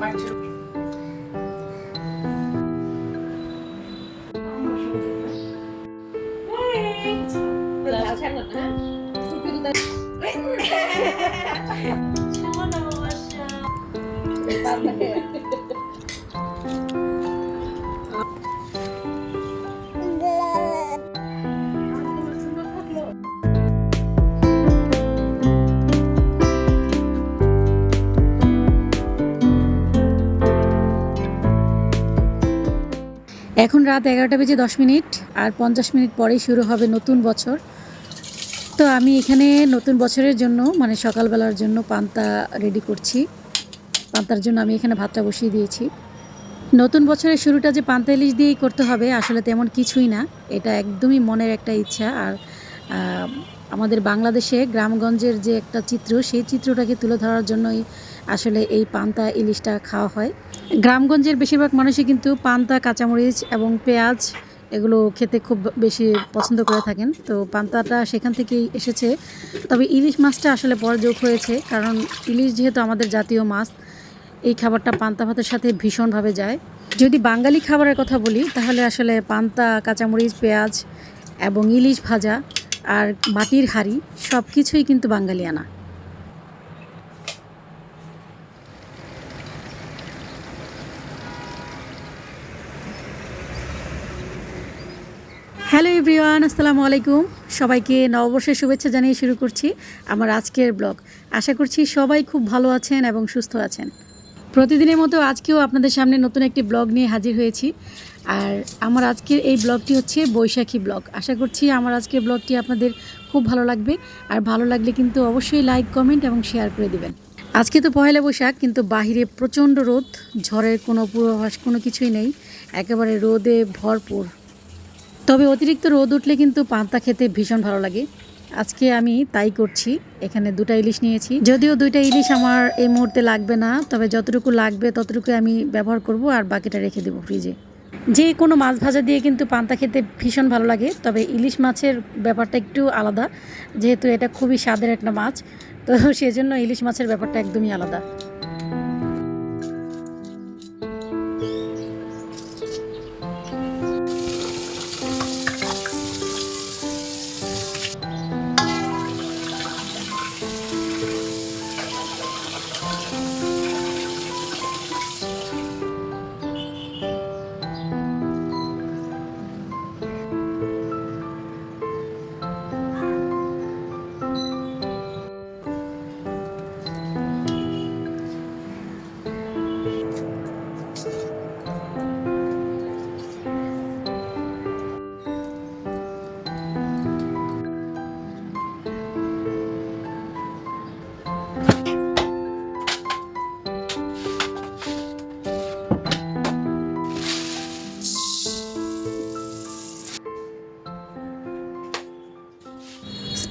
মাটির এখন রাত এগারোটা বেজে দশ মিনিট আর পঞ্চাশ মিনিট পরেই শুরু হবে নতুন বছর। তো আমি এখানে নতুন বছরের জন্য মানে সকালবেলার জন্য পান্তা রেডি করছি। পান্তার জন্য আমি এখানে ভাতটা বসিয়ে দিয়েছি। নতুন বছরের শুরুটা যে পান্তা ইলিশ দিয়েই করতে হবে, আসলে তেমন কিছুই না। এটা একদমই মনের একটা ইচ্ছা। আর আমাদের বাংলাদেশে গ্রামগঞ্জের যে একটা চিত্র, সেই চিত্রটাকে তুলে ধরার জন্যই আসলে এই পান্তা ইলিশটা খাওয়া হয়। গ্রামগঞ্জের বেশিরভাগ মানুষই কিন্তু পান্তা, কাঁচামরিচ এবং পেঁয়াজ এগুলো খেতে খুব বেশি পছন্দ করে থাকেন। তো পান্তাটা সেখান থেকেই এসেছে। তবে ইলিশ মাছটা আসলে যোগ হয়েছে, কারণ ইলিশ যেহেতু আমাদের জাতীয় মাছ, এই খাবারটা পান্তা ভাতের সাথে ভীষণভাবে যায়। যদি বাঙালি খাবারের কথা বলি, তাহলে আসলে পান্তা, কাঁচামরিচ, পেঁয়াজ এবং ইলিশ ভাজা আর মাটির হাঁড়ি সব কিছুই কিন্তু বাঙালিয়ানা হ্যালো এভরিওয়ান, আসসালামু আলাইকুম। সবাইকে নববর্ষের শুভেচ্ছা জানিয়ে শুরু করছি আমার আজকের ব্লগ। আশা করছি সবাই খুব ভালো আছেন এবং সুস্থ আছেন। প্রতিদিনের মতো আজকেও আপনাদের সামনে নতুন একটি ব্লগ নিয়ে হাজির হয়েছি। আর আমার আজকের এই ব্লগটি হচ্ছে বৈশাখী ব্লগ। আশা করছি আমার আজকের ব্লগটি আপনাদের খুব ভালো লাগবে। আর ভালো লাগলে কিন্তু অবশ্যই লাইক, কমেন্ট এবং শেয়ার করে দিবেন। আজকে তো পয়লা বৈশাখ, কিন্তু বাহিরে প্রচণ্ড রোদ, ঝড়ের কোনো পূর্বাভাস কোনো কিছুই নেই। একেবারে রোদে ভরপুর। তবে অতিরিক্ত রোদ উঠলে কিন্তু পান্তা খেতে ভীষণ ভালো লাগে। আজকে আমি তাই করছি। এখানে দুটো ইলিশ নিয়েছি। যদিও দুইটা ইলিশ আমার এই মুহূর্তে লাগবে না, তবে যতটুকু লাগবে ততটুকু আমি ব্যবহার করব আর বাকিটা রেখে দেবো ফ্রিজে। যে কোনো মাছ ভাজা দিয়ে কিন্তু পান্তা খেতে ভীষণ ভালো লাগে, তবে ইলিশ মাছের ব্যাপারটা একটু আলাদা। যেহেতু এটা খুবই স্বাদের একটা মাছ, তো সেজন্য ইলিশ মাছের ব্যাপারটা একদমই আলাদা।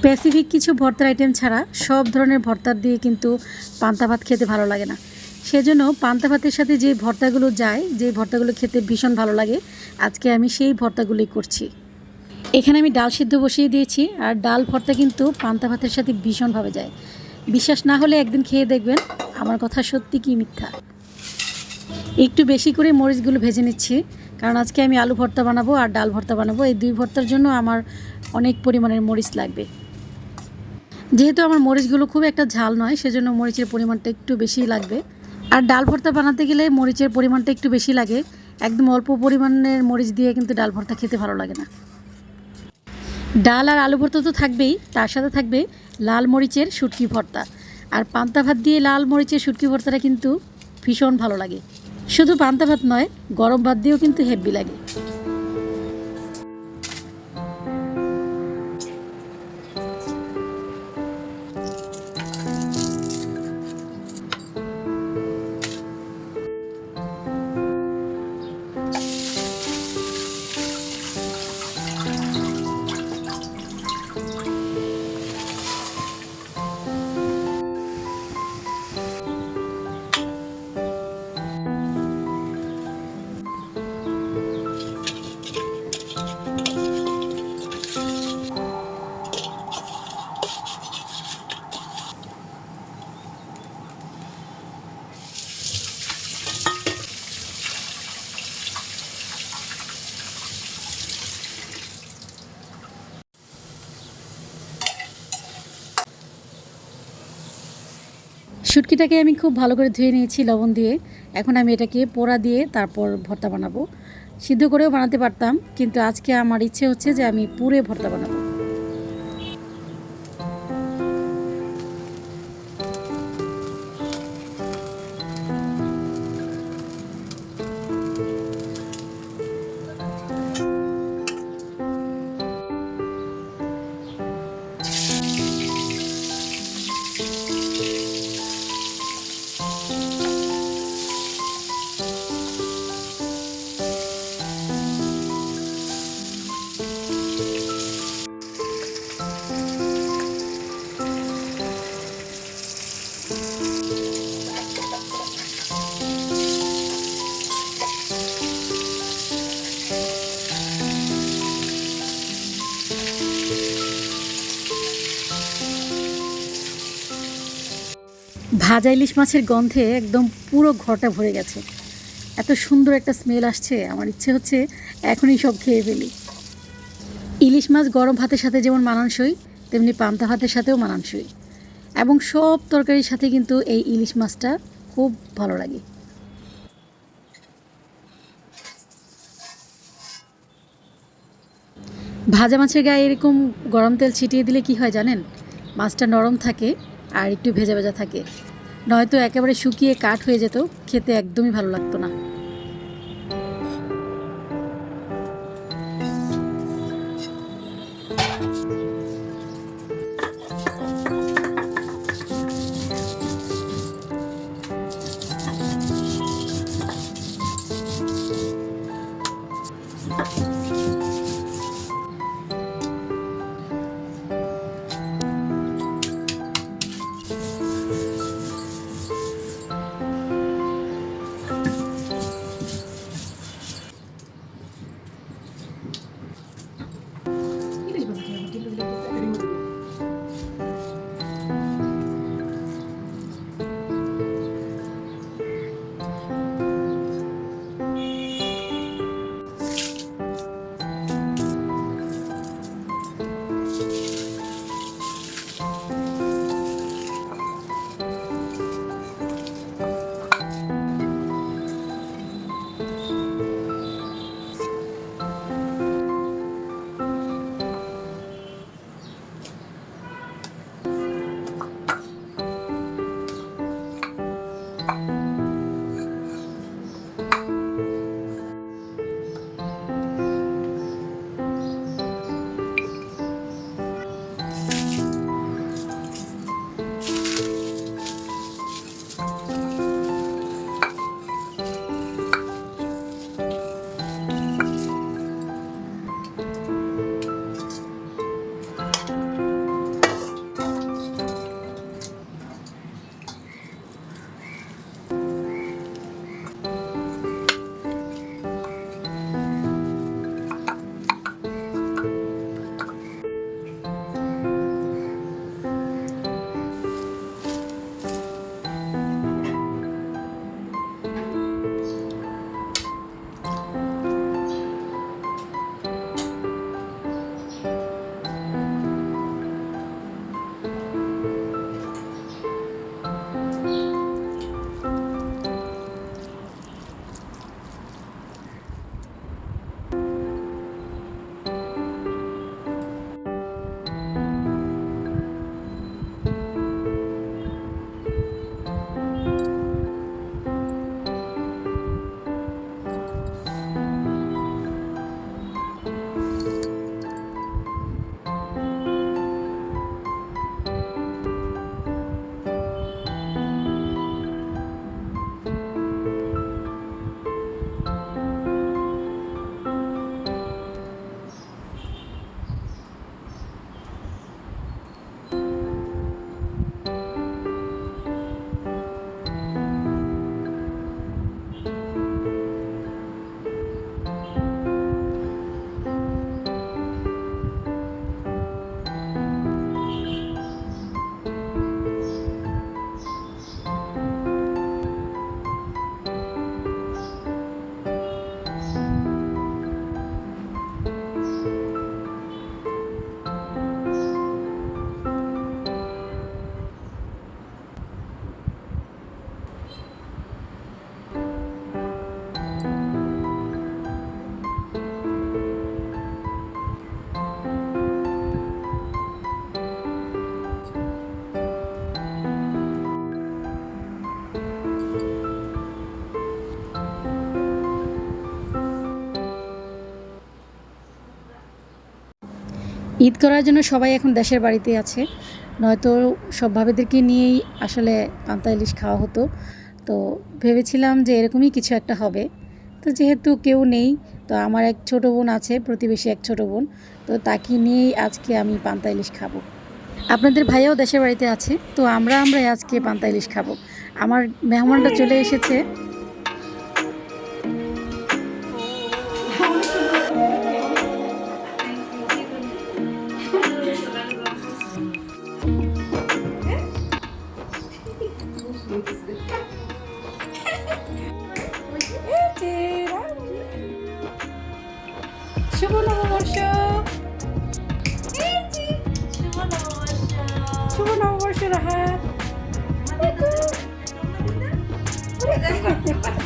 স্পেসিফিক কিছু ভর্তার আইটেম ছাড়া সব ধরনের ভর্তার দিয়ে কিন্তু পান্তা ভাত খেতে ভালো লাগে না। সেজন্য পান্তা ভাতের সাথে যে ভর্তাগুলো যায়, যে ভর্তাগুলো খেতে ভীষণ ভালো লাগে, আজকে আমি সেই ভর্তাগুলোই করছি। এখানে আমি ডাল সিদ্ধ বসিয়ে দিয়েছি, আর ডাল ভর্তা কিন্তু পান্তা ভাতের সাথে ভীষণভাবে যায়। বিশ্বাস না হলে একদিন খেয়ে দেখবেন, আমার কথা সত্যি কি মিথ্যা। একটু বেশি করে মরিচগুলো ভেজে নিচ্ছি, কারণ আজকে আমি আলু ভর্তা বানাবো আর ডাল ভর্তা বানাবো। এই দুই ভর্তার জন্য আমার অনেক পরিমাণের মরিচ লাগবে। যেহেতু আমার মরিচগুলো খুব একটা ঝাল নয়, সেজন্য মরিচের পরিমাণটা একটু বেশি লাগবে। আর ডাল ভর্তা বানাতে গেলে মরিচের পরিমাণটা একটু বেশি লাগে। একদম অল্প পরিমাণের মরিচ দিয়ে কিন্তু ডাল ভর্তা খেতে ভালো লাগে না। ডাল আর আলু ভর্তা তো থাকবেই, তার সাথে থাকবে লাল মরিচের শুটকি ভর্তা। আর পান্তা ভাত দিয়ে লাল মরিচের শুটকি ভর্তাটা কিন্তু ভীষণ ভালো লাগে। শুধু পান্তা ভাত নয়, গরম ভাত দিয়েও কিন্তু হেভি লাগে। শুটকিটাকে আমি খুব ভালো করে ধুয়ে নিয়েছি লবণ দিয়ে। এখন আমি এটাকে পোড়া দিয়ে তারপর ভর্তা বানাবো। সিদ্ধ করেও বানাতে পারতাম, কিন্তু আজকে আমার ইচ্ছে হচ্ছে যে আমি পুরে ভর্তা বানাবো। ভাজা ইলিশ মাছের গন্ধে একদম পুরো ঘরটা ভরে গেছে। এত সুন্দর একটা স্মেল আসছে, আমার ইচ্ছে হচ্ছে এখনই সব খেয়ে ফেলি। ইলিশ মাছ গরম ভাতের সাথে যেমন মানানসই, তেমনি পান্তা ভাতের সাথেও মানানসই। এবং সব তরকারির সাথে কিন্তু এই ইলিশ মাছটা খুব ভালো লাগে। ভাজা মাছের গায়ে এরকম গরম তেল ছিটিয়ে দিলে কি হয় জানেন? মাছটা নরম থাকে আর একটু ভেজা ভেজা থাকে। নয়তো একেবারে শুকিয়ে কাঠ হয়ে যেত খেতে একদমই ভালো লাগতো না। ঈদ করার জন্য সবাই এখন দেশের বাড়িতে আছে। নয়তো সব ভাবেদেরকে নিয়েই আসলে পান্তা ইলিশ খাওয়া হতো। তো ভেবেছিলাম যে এরকমই কিছু একটা হবে। তো যেহেতু কেউ নেই, তো আমার এক ছোট বোন আছে, প্রতিবেশী এক ছোট বোন। তো তাকে নিয়েই আজকে আমি পান্তা ইলিশ খাব। আপনাদের ভাইয়াও দেশের বাড়িতে আছে, তো আমরা আমরাই আজকে পান্তা ইলিশ খাব। আমার মেহমানরা চলে এসেছে। শুভ নববর্ষ শুভ নববর্ষ রাহাত আপনারা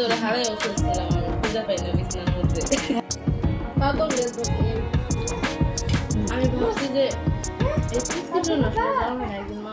ওরা হারাই ওষুধ ছিলাম আমি খুঁজে পাই না বিছানার মধ্যে আমি ভাবছি যে এই প্রেসক্রিপশন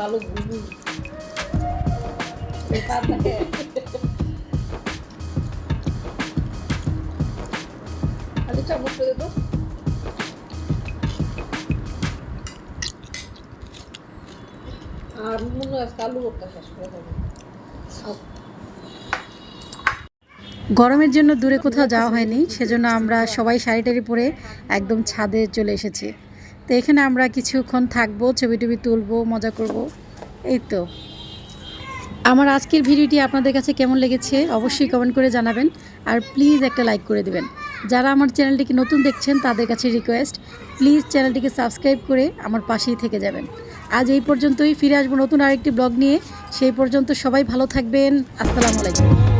আর মনে হয় আলু গরমের জন্য দূরে কোথাও যাওয়া হয়নি, সেজন্য আমরা সবাই শাড়ি টাড়ি পরে একদম ছাদে চলে এসেছি। তো এখানে আমরা কিছুক্ষণ থাকব, ছবি টবি তুলবো, মজা করব। এই তো। আমার আজকের ভিডিওটি আপনাদের কাছে কেমন লেগেছে অবশ্যই কমেন্ট করে জানাবেন আর প্লিজ একটা লাইক করে দেবেন। যারা আমার চ্যানেলটিকে নতুন দেখছেন, তাদের কাছে রিকোয়েস্ট প্লিজ চ্যানেলটিকে সাবস্ক্রাইব করে আমার পাশেই থেকে যাবেন। আজ এই পর্যন্তই, ফিরে আসব নতুন আরেকটি ব্লগ নিয়ে। সেই পর্যন্ত সবাই ভালো থাকবেন। আসসালামু আলাইকুম।